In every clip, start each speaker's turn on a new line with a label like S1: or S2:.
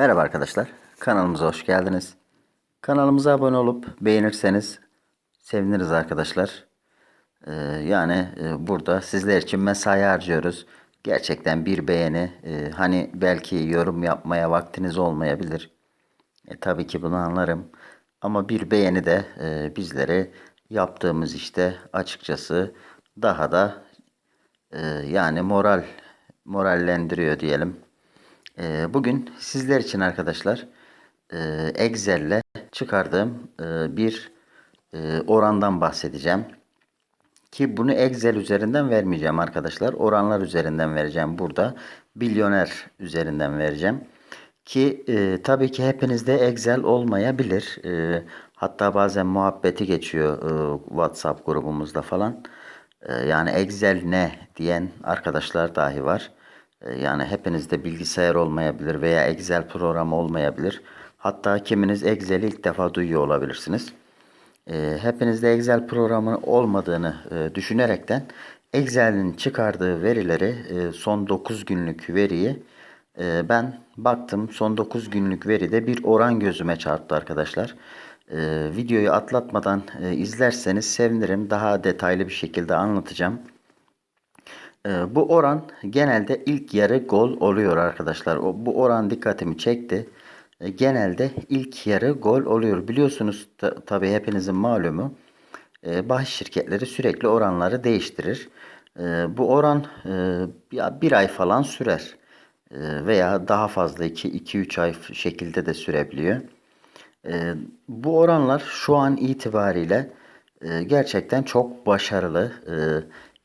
S1: Merhaba arkadaşlar. Kanalımıza hoş geldiniz. Kanalımıza abone olup beğenirseniz seviniriz arkadaşlar. Ee, yani e, burada sizler için mesai harcıyoruz. Gerçekten bir beğeni e, hani belki yorum yapmaya vaktiniz olmayabilir. E, tabii ki bunu anlarım. Ama bir beğeni de e, bizleri yaptığımız işte açıkçası daha da e, yani moral morallendiriyor diyelim. E, bugün sizler için arkadaşlar e, Excel'le çıkardığım e, bir e, orandan bahsedeceğim. Ki bunu Excel üzerinden vermeyeceğim arkadaşlar. Oranlar üzerinden vereceğim burada. Milyoner üzerinden vereceğim. Ki e, tabii ki hepinizde Excel olmayabilir. E, hatta bazen muhabbeti geçiyor e, WhatsApp grubumuzda falan. E, yani Excel ne diyen arkadaşlar dahi var. E, yani hepinizde bilgisayar olmayabilir veya Excel programı olmayabilir. Hatta kiminiz Excel'i ilk defa duyuyor olabilirsiniz. E, hepinizde Excel programı olmadığını e, düşünerekten Excel'in çıkardığı verileri e, son 9 günlük veriyi e, ben baktım son 9 günlük veride bir oran gözüme çarptı arkadaşlar. E, videoyu atlatmadan izlerseniz sevinirim. Daha detaylı bir şekilde anlatacağım. E, bu oran genelde ilk yarı gol oluyor arkadaşlar. Bu oran dikkatimi çekti. E, genelde ilk yarı gol oluyor. Biliyorsunuz ta, tabii hepinizin malumu. E, bahis şirketleri sürekli oranları değiştirir. E, bu oran e, bir ay falan sürer. Veya daha fazla 2-3 ay şekilde de sürebiliyor. Bu oranlar şu an itibariyle e, gerçekten çok başarılı.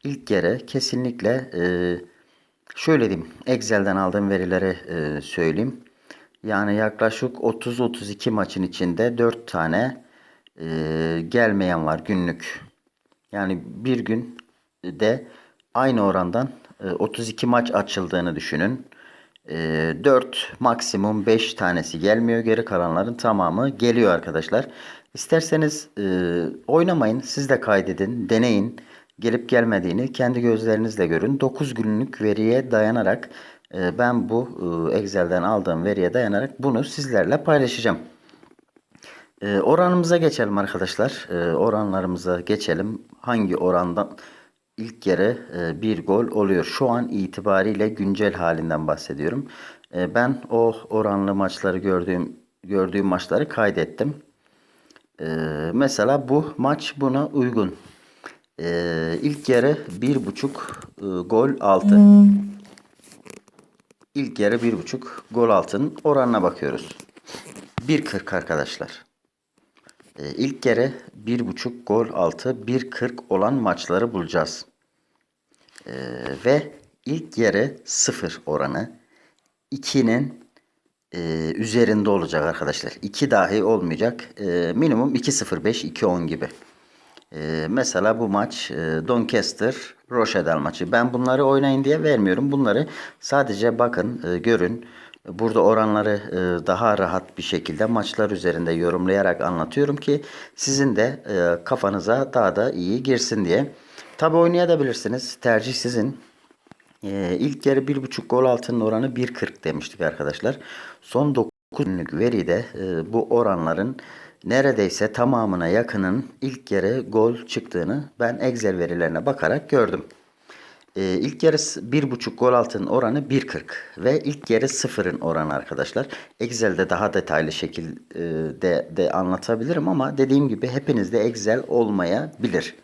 S1: İlk kere kesinlikle e, şöyle diyeyim Excel'den aldığım verileri e, söyleyeyim. Yani yaklaşık 30-32 maçın içinde 4 tane e, gelmeyen var günlük. Yani bir gün de aynı orandan e, 32 maç açıldığını düşünün. E, 4 maksimum 5 tanesi gelmiyor. Geri kalanların tamamı geliyor arkadaşlar. İsterseniz e, oynamayın. Siz de kaydedin. Deneyin. Gelip gelmediğini kendi gözlerinizle görün. 9 günlük veriye dayanarak e, ben bu e, Excel'den aldığım veriye dayanarak bunu sizlerle paylaşacağım. E, oranımıza geçelim arkadaşlar. Oranlarımıza geçelim. Hangi orandan ilk yarı e, bir gol oluyor? Şu an itibariyle güncel halinden bahsediyorum. Ben o oranlı maçları gördüğüm gördüğüm maçları kaydettim. Mesela bu maç buna uygun. E, ilk yarı bir buçuk e, gol altı. İlk yarı bir buçuk gol altının oranına bakıyoruz. 1.40 arkadaşlar. Ee, ilk yarı bir buçuk gol altı 1.40 olan maçları bulacağız. Ee, ve ilk yarı sıfır oranı 2'nin e, üzerinde olacak arkadaşlar. 2 dahi olmayacak. E, minimum 2.05 2.10 gibi. Ee, mesela bu maç e, Doncaster Rochdale maçı. Ben bunları oynayın diye vermiyorum. Bunları sadece bakın, e, görün. Burada oranları e, daha rahat bir şekilde maçlar üzerinde yorumlayarak anlatıyorum ki sizin de kafanıza daha da iyi girsin diye. Tabi oynayabilirsiniz. Tercih sizin. İlk yarı 1.5 gol altının oranı 1.40 demiştik arkadaşlar. Son 9 günlük veride bu oranların neredeyse tamamına yakının ilk yarı gol çıktığını ben Excel verilerine bakarak gördüm. Ee, ilk yarı 1.5 gol altının oranı 1.40 ve ilk yarı 0'ın oranı arkadaşlar. Excel'de daha detaylı şekilde de anlatabilirim ama dediğim gibi hepinizde Excel olmayabilir.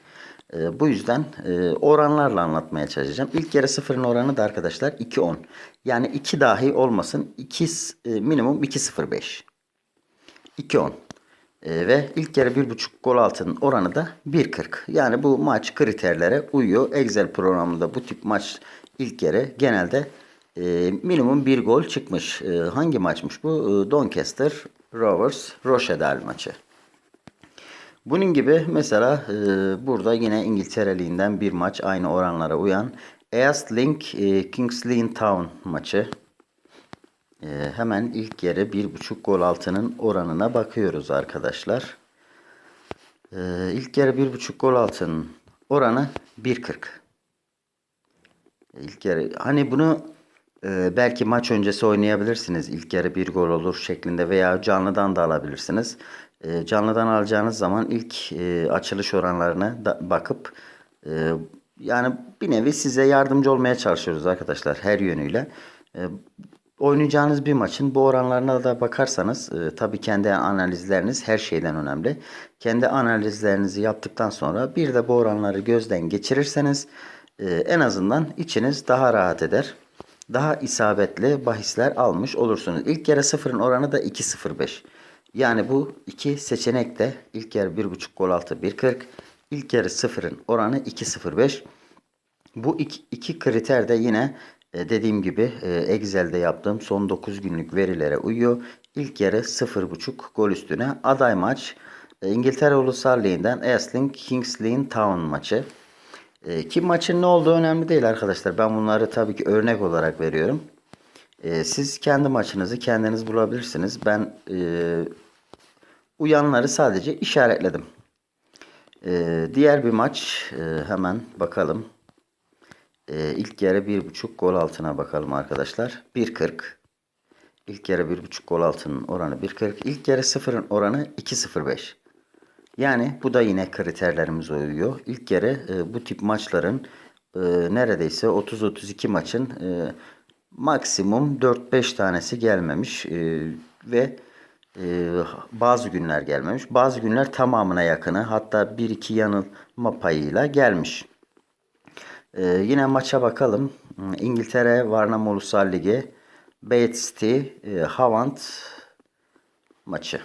S1: Ee, bu yüzden e, oranlarla anlatmaya çalışacağım. İlk yarı 0'ın oranı da arkadaşlar 2.10. Yani 2 dahi olmasın. 2 e, minimum 2.05. 2.10. E, ve ilk yarı 1.5 gol altının oranı da 1.40. Yani bu maç kriterlere uyuyor. Excel programında bu tip maç ilk yarı genelde e, minimum 1 gol çıkmış. E, hangi maçmış bu? E, Doncaster Rovers Rochdale maçı. Bunun gibi mesela e, burada yine İngiltere Ligi'nden bir maç aynı oranlara uyan Eastlink e, Kings Lynn Town maçı. Ee, hemen ilk bir buçuk gol altının oranına bakıyoruz arkadaşlar. Ee, ilk bir buçuk gol altının oranı 1.40. İlk yarı hani bunu Ee, belki maç öncesi oynayabilirsiniz. İlk yarı bir gol olur şeklinde veya canlıdan da alabilirsiniz. Ee, canlıdan alacağınız zaman ilk e, açılış oranlarına da bakıp e, yani bir nevi size yardımcı olmaya çalışıyoruz arkadaşlar her yönüyle. E, oynayacağınız bir maçın bu oranlarına da bakarsanız e, tabii kendi analizleriniz her şeyden önemli. Kendi analizlerinizi yaptıktan sonra bir de bu oranları gözden geçirirseniz e, en azından içiniz daha rahat eder. Daha isabetli bahisler almış olursunuz. İlk yarı sıfırın oranı da 2.05. Yani bu iki seçenekte ilk yarı 1.5 gol altı 1.40. İlk yarı sıfırın oranı 2.05. Bu iki, iki kriter de yine dediğim gibi e, Excel'de yaptığım son 9 günlük verilere uyuyor. İlk yarı 0.5 gol üstüne aday maç e, İngiltere Ulusal Ligi'nden Essling Kings Town maçı. E, Kim maçın ne olduğu önemli değil arkadaşlar. Ben bunları tabii ki örnek olarak veriyorum. E, Siz kendi maçınızı kendiniz bulabilirsiniz. Ben e, uyanları sadece işaretledim. E, Diğer bir maç e, hemen bakalım. E, ilk yarı 1.5 gol altına bakalım arkadaşlar. 1.40. İlk yarı 1.5 gol altının oranı 1.40. İlk yarı sıfırın oranı 2.05. Yani bu da yine kriterlerimize uyuyor. İlk yarı e, bu tip maçların e, neredeyse 30-32 maçın e, maksimum 4-5 tanesi gelmemiş e, ve e, bazı günler gelmemiş. Bazı günler tamamına yakını hatta 1-2 yanılma payıyla gelmiş. Ee, yine maça bakalım. Hmm, İngiltere Varnam Ulusal Ligi Bath City e, Havant maçı.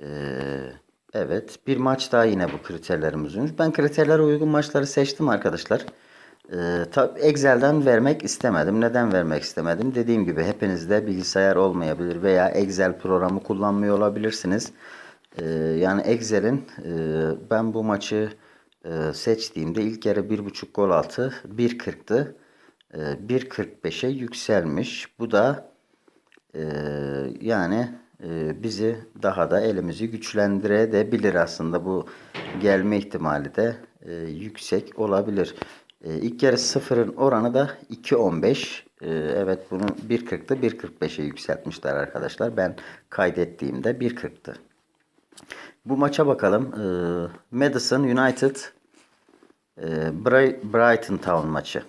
S1: Ee, evet bir maç daha yine bu kriterlerimiz uymuş. Ben kriterlere uygun maçları seçtim arkadaşlar. Ee, tab- Excel'den vermek istemedim. Neden vermek istemedim? Dediğim gibi hepinizde bilgisayar olmayabilir veya Excel programı kullanmıyor olabilirsiniz. Ee, yani Excel'in e, ben bu maçı e, seçtiğimde ilk yarı 1.5 gol altı 1.40'tı. E, 1.45'e yükselmiş. Bu da e, yani e, bizi daha da elimizi güçlendirebilir aslında. Bu gelme ihtimali de e, yüksek olabilir. E, ilk yarı sıfırın oranı da 2.15. E, evet bunu 1.40'tı 1.45'e yükseltmişler arkadaşlar. Ben kaydettiğimde 1.40'tı. Bu maça bakalım. Ee, Madison United e, Bri- Brighton Town maçı.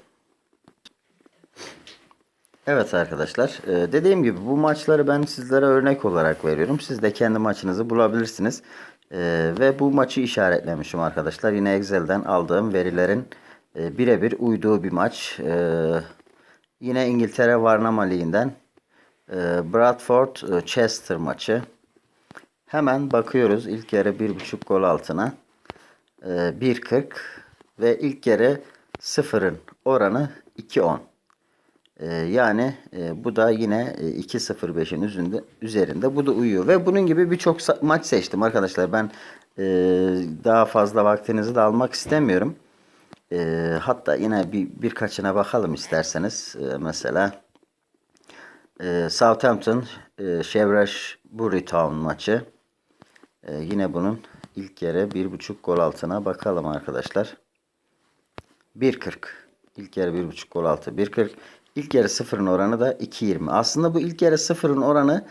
S1: Evet arkadaşlar. e, dediğim gibi bu maçları ben sizlere örnek olarak veriyorum. Siz de kendi maçınızı bulabilirsiniz. E, ve bu maçı işaretlemişim arkadaşlar. Yine Excel'den aldığım verilerin e, birebir uyduğu bir maç. E, yine İngiltere Varnama Ligi'nden e, Bradford e, Chester maçı. Hemen bakıyoruz ilk yarı 1.5 gol altına. Ee, 1.40 ve ilk yarı sıfırın oranı 2.10. Ee, yani e, bu da yine e, 2.05'in üzerinde. Bu da uyuyor. Ve bunun gibi birçok maç seçtim arkadaşlar. Ben e, daha fazla vaktinizi de almak istemiyorum. E, hatta yine bir birkaçına bakalım isterseniz. Mesela Southampton e, Chevrolet Bury Town maçı. Ee, yine bunun ilk yarı 1.5 gol altına bakalım arkadaşlar. 1.40. İlk yarı 1.5 gol altı 1.40. İlk yarı sıfırın oranı da 2.20. Aslında bu ilk yarı sıfırın oranı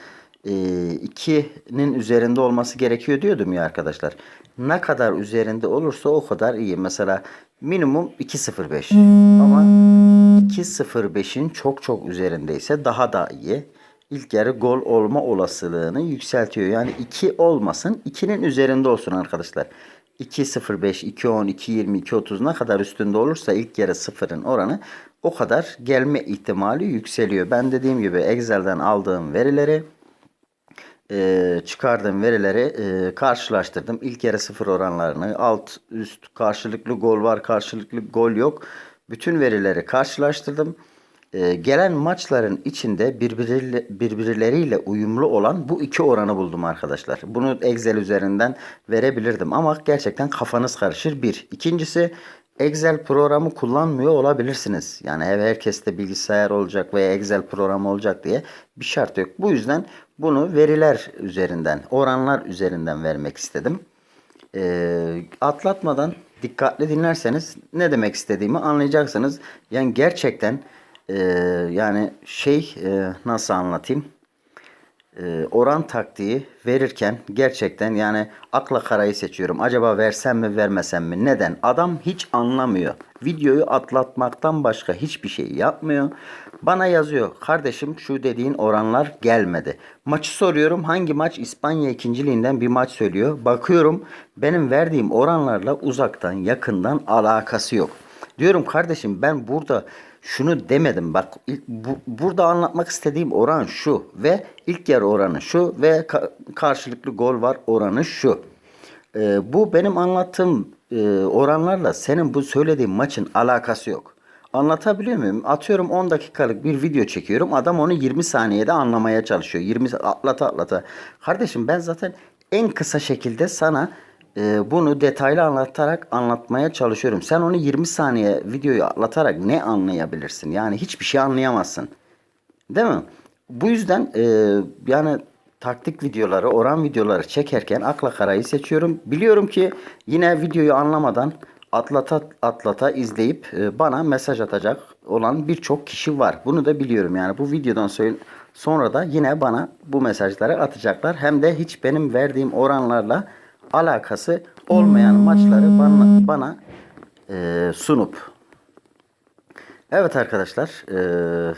S1: e, 2'nin üzerinde olması gerekiyor diyordum ya arkadaşlar. Ne kadar üzerinde olursa o kadar iyi. Mesela minimum 2.05. Ama 2.05'in çok çok üzerindeyse daha da iyi. İlk yarı gol olma olasılığını yükseltiyor. Yani 2 olmasın, 2'nin üzerinde olsun arkadaşlar. 2.05, 2.10, 2.20, 2.30 ne kadar üstünde olursa ilk yarı sıfırın oranı o kadar gelme ihtimali yükseliyor. Ben dediğim gibi Excel'den aldığım verileri e, çıkardığım verileri e, karşılaştırdım. İlk yarı sıfır oranlarını alt üst karşılıklı gol var karşılıklı gol yok. Bütün verileri karşılaştırdım. E, gelen maçların içinde birbiriyle, birbirleriyle uyumlu olan bu iki oranı buldum arkadaşlar. Bunu Excel üzerinden verebilirdim ama gerçekten kafanız karışır bir. İkincisi Excel programı kullanmıyor olabilirsiniz. Yani her herkeste bilgisayar olacak veya Excel programı olacak diye bir şart yok. Bu yüzden bunu veriler üzerinden, oranlar üzerinden vermek istedim. Ee, atlatmadan dikkatli dinlerseniz ne demek istediğimi anlayacaksınız. Yani gerçekten e, yani şey e, nasıl anlatayım? e, oran taktiği verirken gerçekten yani akla karayı seçiyorum. Acaba versem mi vermesem mi? Neden? Adam hiç anlamıyor. Videoyu atlatmaktan başka hiçbir şey yapmıyor. Bana yazıyor. Kardeşim şu dediğin oranlar gelmedi. Maçı soruyorum. Hangi maç? İspanya ikinciliğinden bir maç söylüyor. Bakıyorum benim verdiğim oranlarla uzaktan yakından alakası yok. Diyorum kardeşim ben burada şunu demedim. Bak ilk- bu, burada anlatmak istediğim oran şu ve ilk yarı oranı şu ve ka- karşılıklı gol var oranı şu. Ee, bu benim anlattığım e, oranlarla senin bu söylediğin maçın alakası yok. Anlatabiliyor muyum? Atıyorum 10 dakikalık bir video çekiyorum. Adam onu 20 saniyede anlamaya çalışıyor. 20 sa- atlata atlata. Kardeşim ben zaten en kısa şekilde sana e, bunu detaylı anlatarak anlatmaya çalışıyorum. Sen onu 20 saniye videoyu atlatarak ne anlayabilirsin? Yani hiçbir şey anlayamazsın. Değil mi? Bu yüzden e, yani taktik videoları, oran videoları çekerken akla karayı seçiyorum. Biliyorum ki yine videoyu anlamadan atlata atlata izleyip e, bana mesaj atacak olan birçok kişi var. Bunu da biliyorum yani bu videodan sonra da yine bana bu mesajları atacaklar. Hem de hiç benim verdiğim oranlarla alakası olmayan maçları bana, bana e, sunup Evet arkadaşlar e,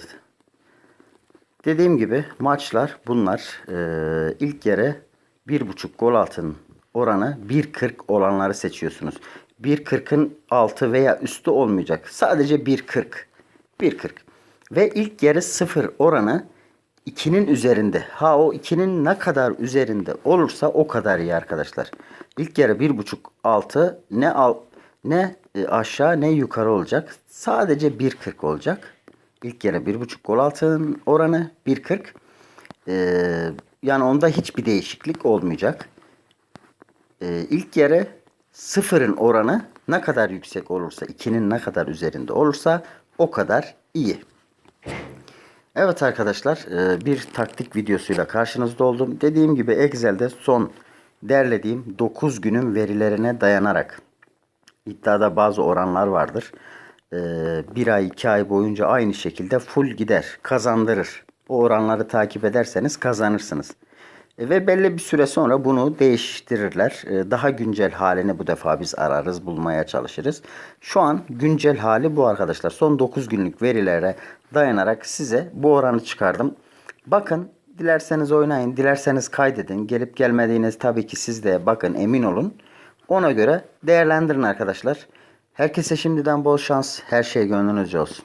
S1: Dediğim gibi maçlar bunlar. Ee, ilk yarı 1.5 gol altın oranı 1.40 olanları seçiyorsunuz. 1.40'ın altı veya üstü olmayacak. Sadece 1.40. 1.40. Ve ilk yarı 0 oranı 2'nin üzerinde. Ha o 2'nin ne kadar üzerinde olursa o kadar iyi arkadaşlar. İlk yarı 1.5 altı ne al ne e, aşağı ne yukarı olacak. Sadece 1.40 olacak. İlk yarı 1.5 gol altın oranı 1.40. Ee, yani onda hiçbir değişiklik olmayacak. Ee, ilk yarı sıfırın oranı ne kadar yüksek olursa, 2'nin ne kadar üzerinde olursa o kadar iyi. Evet arkadaşlar e, bir taktik videosuyla karşınızda oldum. Dediğim gibi Excel'de son derlediğim 9 günün verilerine dayanarak iddiada bazı oranlar vardır. Ee, bir ay iki ay boyunca aynı şekilde full gider kazandırır. O oranları takip ederseniz kazanırsınız. E, ve belli bir süre sonra bunu değiştirirler. E, daha güncel halini bu defa biz ararız bulmaya çalışırız. Şu an güncel hali bu arkadaşlar. Son 9 günlük verilere dayanarak size bu oranı çıkardım. Bakın dilerseniz oynayın dilerseniz kaydedin. Gelip gelmediğiniz tabii ki siz de bakın emin olun. Ona göre değerlendirin arkadaşlar. Herkese şimdiden bol şans. Her şey gönlünüzce olsun.